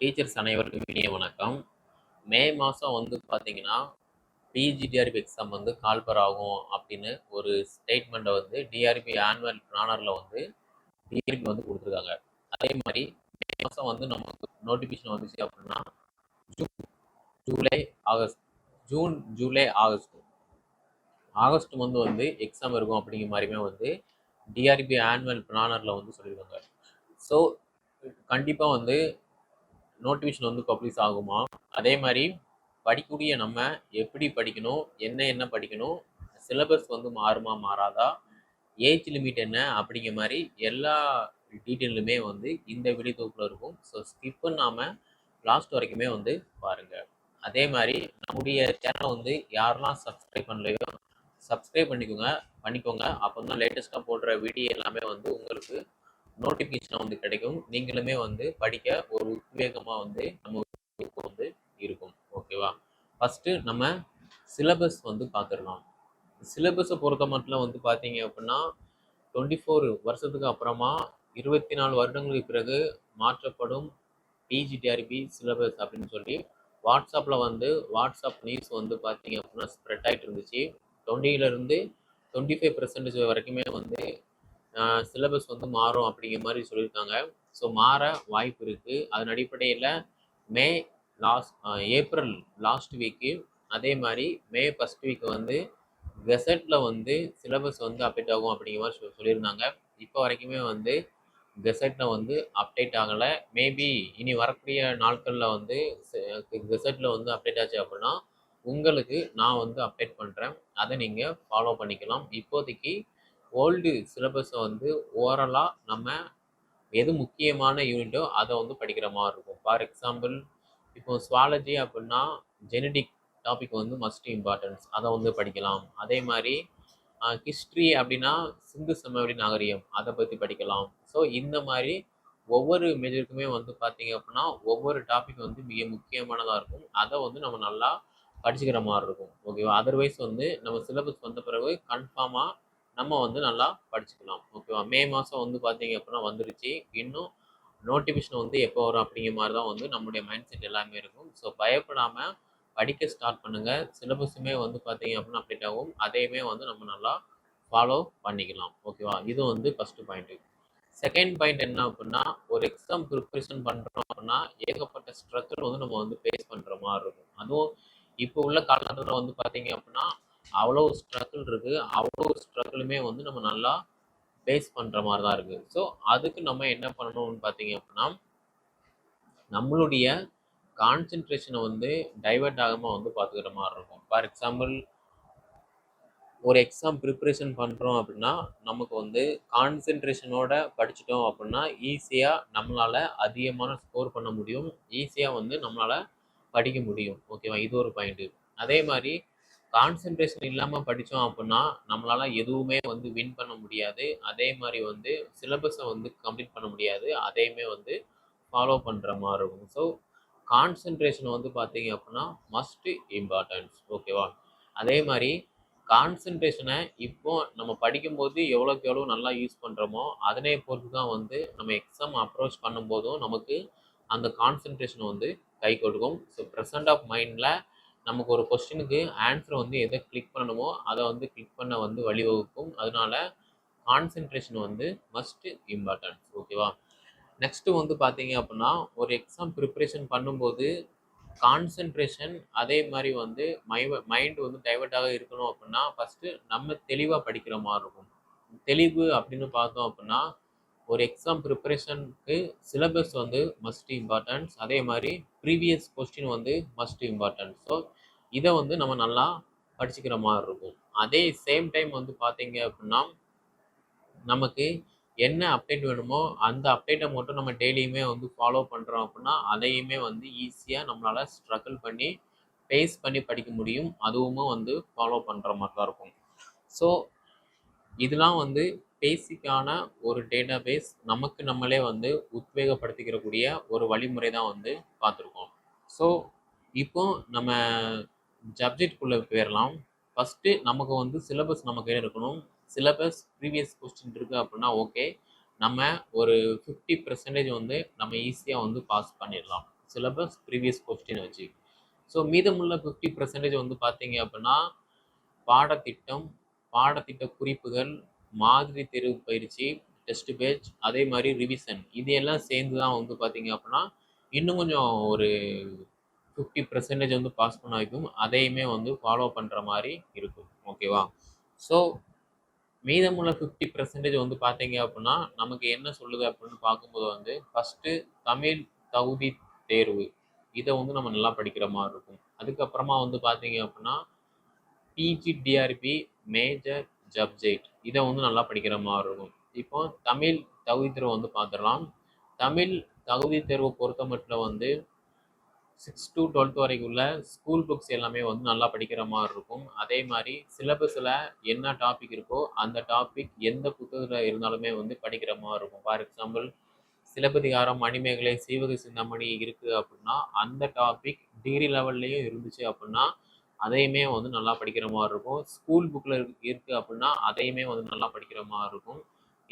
Teachers அனைவருக்கும் இனிய வணக்கம். மே மாதம் வந்து பார்த்தீங்கன்னா பிஜிடிஆர்பி எக்ஸாம் வந்து கால்பர் ஆகும் அப்படின்னு ஒரு ஸ்டேட்மெண்ட்டை வந்து டிஆர்பி ஆனுவல் பிளானரில் வந்து டிஆர்பி வந்து கொடுத்துருக்காங்க. அதே மாதிரி மே மாதம் வந்து நமக்கு நோட்டிஃபிகேஷன் வந்துச்சு அப்படின்னா June July August June July August August வந்து வந்து எக்ஸாம் இருக்கும் அப்படிங்கிற மாதிரியுமே வந்து டிஆர்பி ஆனுவல் பிளானரில் வந்து சொல்லியிருக்காங்க. ஸோ கண்டிப்பாக வந்து நோட்டிஃபிகேஷன் வந்து பப்ளிஷ் ஆகுமா? அதே மாதிரி படிக்கக்கூடிய நம்ம எப்படி படிக்கணும்? என்ன என்ன படிக்கணும்? சிலபஸ் வந்து மாறுமா மாறாதா? ஏஜ் லிமிட் என்ன? அப்படிங்கிற மாதிரி எல்லா டீட்டெயிலுமே வந்து இந்த வீடியோ தொகுப்பில் இருக்கும். ஸோ ஸ்கிப் பண்ணாமல் லாஸ்ட் வரைக்குமே வந்து பாருங்கள் அதே மாதிரி நம்முடைய சேனலை வந்து யாரெல்லாம் சப்ஸ்கிரைப் பண்ணலையோ சப்ஸ்கிரைப் பண்ணிக்கோங்க பண்ணிக்கோங்க. அப்போ தான் லேட்டஸ்ட்டாக போடுற வீடியோ எல்லாமே வந்து உங்களுக்கு நோட்டிஃபிகேஷன் வந்து கிடைக்கும். நீங்களுமே வந்து படிக்க ஒரு உத்வேகமாக வந்து நம்ம வந்து இருக்கும். ஓகேவா ஃபஸ்ட்டு நம்ம சிலபஸ் வந்து பார்த்துடலாம். சிலபஸை பொறுத்த மட்டும் வந்து பார்த்தீங்க அப்படின்னா டுவெண்ட்டி ஃபோர் வருஷத்துக்கு அப்புறமா இருபத்தி நாலு வருடங்களுக்கு பிறகு மாற்றப்படும் பிஜிடிஆர்பி சிலபஸ் அப்படின்னு சொல்லி வாட்ஸ்அப்பில் வந்து வாட்ஸ்அப் நியூஸ் வந்து பார்த்தீங்க அப்படின்னா ஸ்ப்ரெட் ஆகிட்டு இருந்துச்சு. டுவெண்ட்டிலேருந்து டுவெண்ட்டி ஃபைவ் பர்சன்டேஜ் வரைக்குமே வந்து சிலபஸ் வந்து மாறும் அப்படிங்கிற மாதிரி சொல்லியிருக்காங்க. ஸோ மாற வாய்ப்பு இருக்குது அதன் அடிப்படையில் May last April last week அதே மாதிரி மே ஃபஸ்ட் வீக் வந்து கெசட்டில் வந்து சிலபஸ் வந்து அப்டேட் ஆகும் அப்படிங்கிற மாதிரி சொல் சொல்லியிருந்தாங்க. இப்போ வரைக்குமே வந்து கெசட்டில் வந்து அப்டேட் ஆகலை. மேபி இனி வரக்கூடிய நாட்களில் வந்து கெசட்டில் வந்து அப்டேட் ஆச்சு அப்படின்னா உங்களுக்கு நான் வந்து அப்டேட் பண்ணுறேன் அதை நீங்கள் ஃபாலோ பண்ணிக்கலாம். இப்போதைக்கு ஓல்டு சிலபஸை வந்து ஓரலாக நம்ம எது முக்கியமான யூனிட்டோ அதை வந்து படிக்கிற மாதிரி இருக்கும். ஃபார் எக்ஸாம்பிள் இப்போ ஸ்வாலஜி அப்படின்னா ஜெனடிக் டாபிக் வந்து மஸ்ட் இம்பார்ட்டன்ஸ் அதை வந்து படிக்கலாம். அதே மாதிரி ஹிஸ்ட்ரி அப்படின்னா சிந்து சமவெளி நாகரிகம். அதை பற்றி படிக்கலாம். ஸோ இந்த மாதிரி ஒவ்வொரு மேஜருக்குமே வந்து பார்த்தீங்க அப்படின்னா ஒவ்வொரு டாபிக் வந்து மிக முக்கியமானதாக இருக்கும். அதை வந்து நம்ம நல்லா படிச்சுக்கிற மாதிரி இருக்கும். ஓகேவா அதர்வைஸ் வந்து நம்ம சிலபஸ் வந்த பிறகு கன்ஃபார்மாக நம்ம வந்து நல்லா படிச்சுக்கலாம் ஓகேவா மே மாதம் வந்து பார்த்தீங்க அப்படின்னா வந்துருச்சு. இன்னும் நோட்டிஃபிகேஷன் வந்து எப்போ வரும் அப்படிங்கிற மாதிரி தான் வந்து நம்மளுடைய மைண்ட் செட் எல்லாமே இருக்கும். ஸோ பயப்படாமல் படிக்க ஸ்டார்ட் பண்ணுங்கள் சிலபஸுமே வந்து பார்த்தீங்க அப்படின்னா அப்டேட் ஆகும். அதையுமே வந்து நம்ம நல்லா ஃபாலோ பண்ணிக்கலாம் ஓகேவா இது வந்து ஃபஸ்ட்டு பாயிண்ட்டு செகண்ட் பாயிண்ட் என்ன அப்படின்னா ஒரு எக்ஸாம் ப்ரிப்பரேஷன் பண்ணுறோம் அப்படின்னா ஏகப்பட்ட ஸ்ட்ரகிள் வந்து நம்ம வந்து ஃபேஸ் பண்ணுற மாதிரி இருக்கும். அதுவும் இப்போ உள்ள காலகட்டத்தில் வந்து பார்த்தீங்க அப்படின்னா அவ்வளோ ஸ்ட்ரகிள் இருக்குது அவ்வளோ ஸ்ட்ரகிளுமே வந்து நம்ம நல்லா ஃபேஸ் பண்ணுற மாதிரி தான் இருக்குது ஸோ அதுக்கு நம்ம என்ன பண்ணணும்னு பார்த்தீங்க அப்படின்னா நம்மளுடைய கான்சென்ட்ரேஷனை வந்து டைவெர்ட் ஆகாமல் வந்து பார்த்துக்கிற மாதிரி இருக்கும். ஃபார் எக்ஸாம்பிள் ஒரு எக்ஸாம் ப்ரிப்ரேஷன் பண்ணுறோம் அப்படின்னா நமக்கு வந்து கான்சென்ட்ரேஷனோட படிச்சிட்டோம் அப்படின்னா ஈஸியாக நம்மளால் அதிகமான ஸ்கோர் பண்ண முடியும். ஈஸியாக வந்து நம்மளால் படிக்க முடியும். ஓகேவா இது ஒரு பாயிண்ட்டு அதே மாதிரி கான்சென்ட்ரேஷன் இல்லாமல் படித்தோம் அப்படின்னா நம்மளால் எதுவுமே வந்து வின் பண்ண முடியாது. அதே மாதிரி வந்து சிலபஸை வந்து கம்ப்ளீட் பண்ண முடியாது. அதையுமே வந்து ஃபாலோ பண்ணுற மாதிரி இருக்கும். ஸோ கான்சென்ட்ரேஷன் வந்து பார்த்தீங்க அப்படின்னா மஸ்ட் இம்பார்ட்டன்ஸ் ஓகேவா அதே மாதிரி கான்சென்ட்ரேஷனை இப்போ நம்ம படிக்கும்போது எவ்வளோக்கு எவ்வளோ நல்லா யூஸ் பண்ணுறோமோ அதனை பொறுத்து தான் வந்து நம்ம எக்ஸாம் அப்ரோச் பண்ணும்போதும் நமக்கு அந்த கான்சென்ட்ரேஷன் வந்து கை கொடுக்கும். ஸோ ப்ரெசன்ட் ஆஃப் மைண்டில் நமக்கு ஒரு கொஸ்டினுக்கு ஆன்சர் வந்து எதை கிளிக் பண்ணணுமோ அதை வந்து கிளிக் பண்ண வந்து வழிவகுக்கும். அதனால கான்சென்ட்ரேஷன் வந்து மஸ்ட் இம்பார்ட்டன்ஸ் ஓகேவா நெக்ஸ்ட்டு வந்து பார்த்தீங்க அப்படின்னா ஒரு எக்ஸாம் ப்ரிப்ரேஷன் பண்ணும்போது கான்சென்ட்ரேஷன் அதே மாதிரி வந்து மை மைண்டு வந்து டைவர்ட்டாக இருக்கணும் அப்படின்னா ஃபஸ்ட்டு நம்ம தெளிவாக படிக்கிற மாதிரி இருக்கும். தெளிவு அப்படின்னு பார்த்தோம் அப்படின்னா ஒரு எக்ஸாம் ப்ரிப்பரேஷனுக்கு சிலபஸ் வந்து மஸ்ட் இம்பார்ட்டன்ஸ் அதே மாதிரி ப்ரீவியஸ் கொஸ்டின் வந்து மஸ்ட் இம்பார்ட்டன்ஸ் ஸோ இதை வந்து நம்ம நல்லா படிச்சுக்கிற மாதிரி இருக்கும். அதே சேம் டைம் வந்து பார்த்தீங்க அப்படின்னா நமக்கு என்ன அப்டேட் வேணுமோ அந்த அப்டேட்டை மட்டும் நம்ம டெய்லியுமே வந்து ஃபாலோ பண்ணுறோம் அப்படின்னா அதையுமே வந்து ஈஸியாக நம்மளால் ஸ்ட்ரகிள் பண்ணி ஃபேஸ் பண்ணி படிக்க முடியும். அதுவும் வந்து ஃபாலோ பண்ணுற மாதிரி தான் இருக்கும். ஸோ இதெல்லாம் வந்து பேசிக்கான ஒரு டேட்டா பேஸ் நமக்கு நம்மளே வந்து உத்வேகப்படுத்திக்கிறக்கூடிய ஒரு வழிமுறை தான் வந்து பார்த்துருக்கோம். ஸோ இப்போ நம்ம சப்ஜெக்ட்குள்ளே போயிடலாம் ஃபஸ்ட்டு நமக்கு வந்து சிலபஸ் நம்ம கையில் இருக்கணும். சிலபஸ் ப்ரீவியஸ் கொஸ்டின் இருக்குது அப்படின்னா ஓகே நம்ம ஒரு ஃபிஃப்டி பர்சன்டேஜ் வந்து நம்ம ஈஸியாக வந்து பாஸ் பண்ணிடலாம் சிலபஸ் ப்ரீவியஸ் கொஸ்டின் வச்சு. ஸோ மீதமுள்ள ஃபிஃப்டி பர்சன்டேஜ் வந்து பார்த்தீங்க அப்படின்னா பாடத்திட்டம் பாடத்திட்ட குறிப்புகள் மாதிரி தேர்வு பயிற்சி டெஸ்ட் பேட்ச் அதே மாதிரி ரிவிஷன் இது எல்லாம் சேர்ந்து தான் வந்து பார்த்தீங்க அப்படின்னா இன்னும் கொஞ்சம் ஒரு ஃபிஃப்டி பர்சன்டேஜ் வந்து பாஸ் பண்ண வைக்கும். அதையுமே வந்து ஃபாலோ பண்ணுற மாதிரி இருக்கும். ஓகேவா ஸோ மீதமுள்ள ஃபிஃப்டி பர்சன்டேஜ் வந்து பார்த்தீங்க அப்படின்னா நமக்கு என்ன சொல்லுது அப்படின்னு பார்க்கும்போது வந்து ஃபஸ்ட்டு தமிழ் தகுதி தேர்வு. இதை வந்து நம்ம நல்லா படிக்கிற மாதிரி இருக்கும். அதுக்கப்புறமா வந்து பார்த்தீங்க அப்படின்னா பிஜிடிஆர்பி மேஜர் ஜப்ஜெய்ட் இதை வந்து நல்லா படிக்கிற மாதிரி இருக்கும். இப்போ தமிழ் தகுதி தேர்வு வந்து பார்த்துடலாம். தமிழ் தகுதி தேர்வு பொறுத்த மட்டும் வந்து சிக்ஸ் டு டுவெல்த் வரைக்கும் உள்ள ஸ்கூல் புக்ஸ் எல்லாமே வந்து நல்லா படிக்கிற மாதிரி இருக்கும். அதே மாதிரி சிலபஸில் என்ன டாபிக் இருக்கோ அந்த டாபிக் எந்த புத்தகத்தில் இருந்தாலுமே வந்து படிக்கிற மாதிரி இருக்கும். ஃபார் எக்ஸாம்பிள் சிலப்பதிகாரம் மணிமேகலை சீவக சிந்தாமணி இருக்குது அப்படின்னா அந்த டாபிக் டிகிரி லெவல்லையும் இருந்துச்சு அப்படின்னா அதையுமே வந்து நல்லா படிக்கிற மாதிரி இருக்கும். ஸ்கூல் புக்கில் இருக்குது அப்படின்னா அதையுமே வந்து நல்லா படிக்கிற மாதிரி இருக்கும்.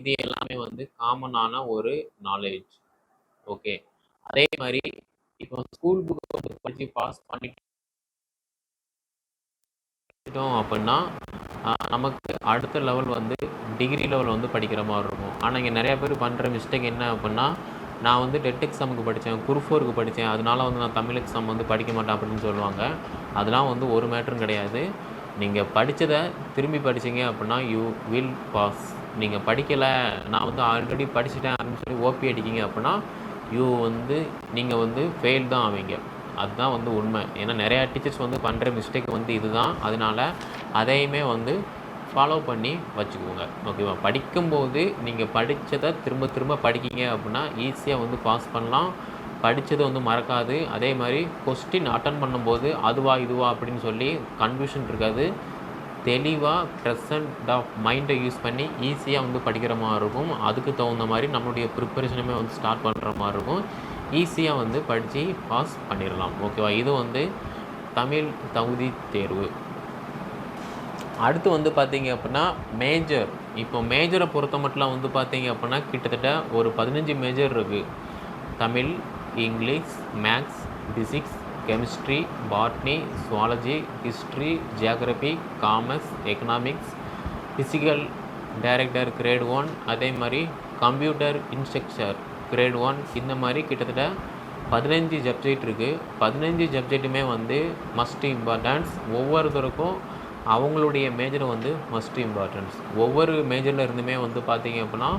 இது எல்லாமே வந்து காமனான ஒரு நாலேஜ் ஓகே அதே மாதிரி இப்போ ஸ்கூல் புக்கை வந்து படித்து பாஸ் பண்ணிட்டோம் அப்படின்னா நமக்கு அடுத்த லெவல் வந்து டிகிரி லெவல் வந்து படிக்கிற மாதிரி இருக்கும். ஆனால் இங்கே நிறையா பேர் பண்ணுற மிஸ்டேக் என்ன அப்படின்னா நான் வந்து டெட் எக்ஸாமுக்கு படித்தேன் குரூஃபோருக்கு படித்தேன். அதனால வந்து நான் தமிழ் எக்ஸாம் வந்து படிக்க மாட்டேன் அப்படின்னு சொல்லுவாங்க. அதெல்லாம் வந்து ஒரு மேட்ரும் கிடையாது. நீங்கள் படித்ததை திரும்பி படிச்சீங்க அப்படின்னா யூ வில் பாஸ் நீங்கள் படிக்கலை நான் வந்து ஆல்ரெடி படிச்சுட்டேன் அப்படின்னு சொல்லி ஓபி அடிக்கிங்க அப்படின்னா யூ வந்து நீங்கள் வந்து ஃபெயில் தான் ஆவீங்க. அதுதான் வந்து உண்மை. ஏன்னா நிறையா டீச்சர்ஸ் வந்து பண்ணுற மிஸ்டேக் வந்து இதுதான். அதனால அதையுமே வந்து ஃபாலோ பண்ணி வச்சுக்கோங்க. ஓகேவா படிக்கும்போது நீங்கள் படித்ததை திரும்ப திரும்ப படிக்கீங்க அப்படின்னா ஈஸியாக வந்து பாஸ் பண்ணலாம். படித்தது வந்து மறக்காது. அதே மாதிரி கொஸ்டின் அட்டன் பண்ணும்போது அதுவா இதுவா அப்படின்னு சொல்லி கன்ஃபியூஷன் இருக்காது. தெளிவாக ப்ரெசன்ட் ஆஃப் மைண்டை யூஸ் பண்ணி ஈஸியாக வந்து படிக்கிற மாதிரி இருக்கும். அதுக்கு தகுந்த மாதிரி நம்மளுடைய ப்ரிப்பரேஷனுமே வந்து ஸ்டார்ட் பண்ணுற மாதிரி இருக்கும். ஈஸியாக வந்து படித்து பாஸ் பண்ணிடலாம். ஓகேவா இது வந்து தமிழ் தகுதி தேர்வு. அடுத்து வந்து பார்த்தீங்க அப்படின்னா மேஜர் இப்போ மேஜரை பொறுத்த மட்டும் வந்து பார்த்தீங்க அப்படின்னா கிட்டத்தட்ட ஒரு பதினஞ்சு மேஜர் இருக்குது Tamil English maths physics chemistry botany zoology history geography commerce economics physical director grade one அதே மாதிரி கம்ப்யூட்டர் இன்ஸ்ட்ரக்சர் கிரேட் ஒன் இந்த மாதிரி கிட்டத்தட்ட பதினஞ்சு சப்ஜெக்ட் இருக்குது பதினஞ்சு சப்ஜெக்ட்டுமே வந்து மஸ்ட் இம்பார்ட்டன்ஸ் ஒவ்வொருத்தருக்கும் அவங்களுடைய மேஜர் வந்து மஸ்ட் இம்பார்ட்டன்ஸ் ஒவ்வொரு மேஜரில் இருந்துமே வந்து பார்த்தீங்க அப்படின்னா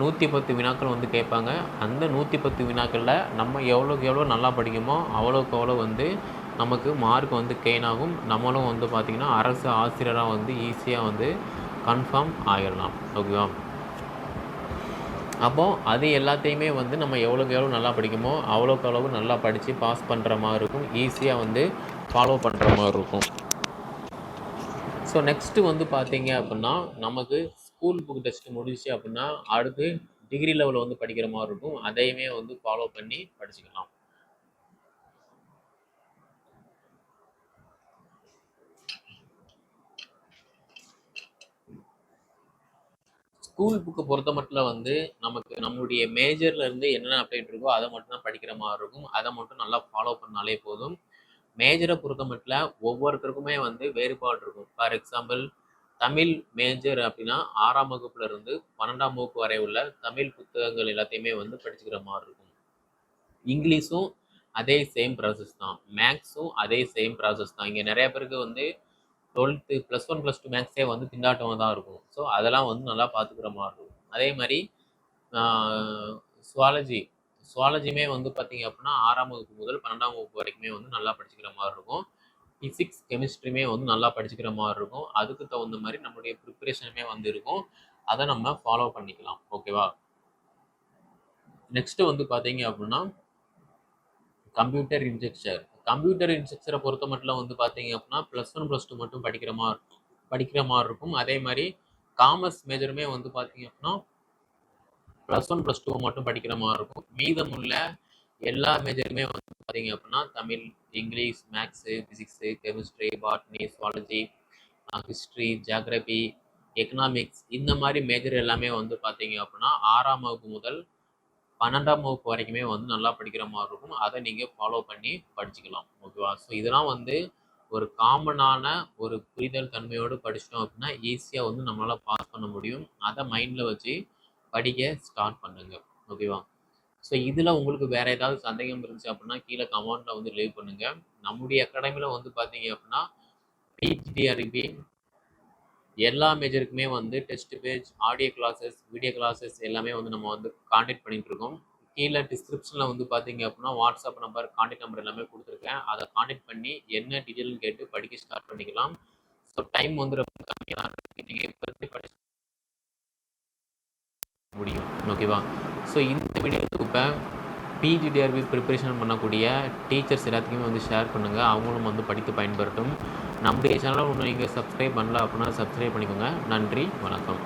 நூற்றி பத்து வினாக்கள் வந்து கேட்பாங்க. அந்த நூற்றி பத்து வினாக்களில் நம்ம எவ்வளோக்கு எவ்வளோ நல்லா படிக்குமோ அவ்வளோக்கு அவ்வளோ வந்து நமக்கு மார்க் வந்து கெயின் ஆகும். நம்மளும் வந்து பார்த்திங்கன்னா அரசு ஆசிரியராக வந்து ஈஸியாக வந்து கன்ஃபார்ம் ஆகிடலாம் ஓகேவா அப்போது அது எல்லாத்தையுமே வந்து நம்ம எவ்வளோக்கு எவ்வளோ நல்லா படிக்குமோ அவ்வளோக்கு அவ்வளவு நல்லா படித்து பாஸ் பண்ணுற மாதிரி இருக்கும். ஈஸியாக வந்து ஃபாலோ பண்ணுற மாதிரி இருக்கும். ஸோ நெக்ஸ்ட்டு வந்து பார்த்தீங்க அப்படின்னா நமக்கு ஸ்கூல் புக் டெஸ்ட் முடிச்சு அப்படின்னா அடுத்து டிகிரி லெவலில் வந்து படிக்கிற மாதிரி இருக்கும். அதையுமே வந்து ஃபாலோ பண்ணி படிச்சுக்கலாம். ஸ்கூல் புக்கு பொறுத்த மட்டும் வந்து நமக்கு நம்மளுடைய மேஜர்ல இருந்து என்னென்ன அப்டேட் இருக்கோ அதை மட்டும் தான் படிக்கிற மாதிரி இருக்கும். அதை மட்டும் நல்லா ஃபாலோ பண்ணாலே போதும். மேஜரை பொறுத்த மட்டும் ஒவ்வொருத்தருக்குமே வந்து வேறுபாடு இருக்கும். ஃபார் எக்ஸாம்பிள் தமிழ் மேஜர் அப்படின்னா ஆறாம் வகுப்புல இருந்து பன்னெண்டாம் வகுப்பு வரை உள்ள தமிழ் புத்தகங்கள் எல்லாத்தையுமே வந்து படிச்சுக்கிற மாதிரி இருக்கும். இங்கிலீஷும் அதே சேம் ப்ராசஸ் தான். மேக்ஸும் அதே சேம் ப்ராசஸ் தான். இங்கே நிறைய பேருக்கு வந்து twelfth plus one plus two மேக்ஸே வந்து திண்டாட்டமாக தான் இருக்கும். ஸோ அதெல்லாம் வந்து நல்லா பார்த்துக்கிற மாதிரி இருக்கும். அதே மாதிரி சுவாலஜி சுவாலஜியுமே வந்து பார்த்தீங்க அப்படின்னா ஆறாம் வகுப்பு முதல் பன்னெண்டாம் வகுப்பு வரைக்குமே வந்து நல்லா படிச்சுக்கிற மாதிரி இருக்கும். ஃபிசிக்ஸ் கெமிஸ்ட்ரியுமே வந்து நல்லா படிச்சுக்கிற மாதிரி இருக்கும். அதுக்கு தகுந்த மாதிரி நம்மளுடைய ப்ரிப்பரேஷனுமே வந்து இருக்கும். அதை நம்ம ஃபாலோ பண்ணிக்கலாம். ஓகேவா நெக்ஸ்ட் வந்து பார்த்தீங்க அப்படின்னா கம்ப்யூட்டர் இன்ஜெக்சர் கம்ப்யூட்டர் இன்ஜெக்சரை பொறுத்த மட்டும் வந்து பார்த்தீங்க அப்படின்னா ப்ளஸ் ஒன் ப்ளஸ் டூ மட்டும் படிக்கிற மாதிரி இருக்கும் படிக்கிற மாதிரி இருக்கும். அதே மாதிரி காமர்ஸ் மேஜருமே வந்து பார்த்தீங்க அப்படின்னா ப்ளஸ் ஒன் ப்ளஸ் டூ மட்டும் படிக்கிற மாதிரி இருக்கும். மீதமுள்ள எல்லா மேஜருமே வந்து பார்த்தீங்க அப்படின்னா Tamil English maths physics chemistry botany zoology history geography economics இந்த மாதிரி மேஜர் எல்லாமே வந்து பார்த்தீங்க அப்படின்னா ஆறாம் வகுப்பு முதல் பன்னெண்டாம் வகுப்பு வரைக்குமே வந்து நல்லா படிக்கிற மாதிரி இருக்கும். அதை நீங்கள் ஃபாலோ பண்ணி படிச்சுக்கலாம். ஓகேவா ஸோ இதெல்லாம் வந்து ஒரு காமனான ஒரு புரிதல் தன்மையோடு படிச்சிட்டோம் அப்படின்னா ஈஸியாக வந்து நம்மளால் பாஸ் பண்ண முடியும். அதை மைண்டில் வச்சு படிக்க ஸ்டார்ட் பண்ணுங்க. ஓகேவா ஸோ இதில் உங்களுக்கு வேறு ஏதாவது சந்தேகம் இருந்துச்சு அப்படின்னா கீழே கமெண்ட்டில் வந்து லீவ் பண்ணுங்கள் நம்முடைய அகாடமியில் வந்து பார்த்தீங்க அப்படின்னா பிஜிடிஆர்பி எல்லா மேஜருக்குமே வந்து test page audio classes video classes எல்லாமே வந்து நம்ம வந்து காண்டாக்ட் பண்ணிகிட்ருக்கோம் இருக்கோம். கீழே டிஸ்கிரிப்ஷனில் வந்து பார்த்தீங்க அப்படின்னா வாட்ஸ்அப் நம்பர் காண்டாக்ட் நம்பர் எல்லாமே கொடுத்துருக்கேன். அதை காண்டாக்ட் பண்ணி என்ன டீட்டெயில்னு கேட்டு படிக்க ஸ்டார்ட் பண்ணிக்கலாம். ஸோ டைம் வந்து ரொம்ப கம்மியாக இருக்குது நீங்கள் இப்போ படிச்சு முடியும். ஓகேவா ஸோ இந்த வீடியோ இப்போ பிஜிடிஆர்பி ப்ரிப்பரேஷன் பண்ணக்கூடிய டீச்சர்ஸ் எல்லாத்துக்குமே வந்து ஷேர் பண்ணுங்கள் அவங்களும் வந்து படித்து பயன்பெறட்டும். நம்முடைய சேனலை ஒன்று நீங்கள் சப்ஸ்கிரைப் பண்ணல அப்படின்னா சப்ஸ்கிரைப் பண்ணிக்கோங்க. நன்றி வணக்கம்.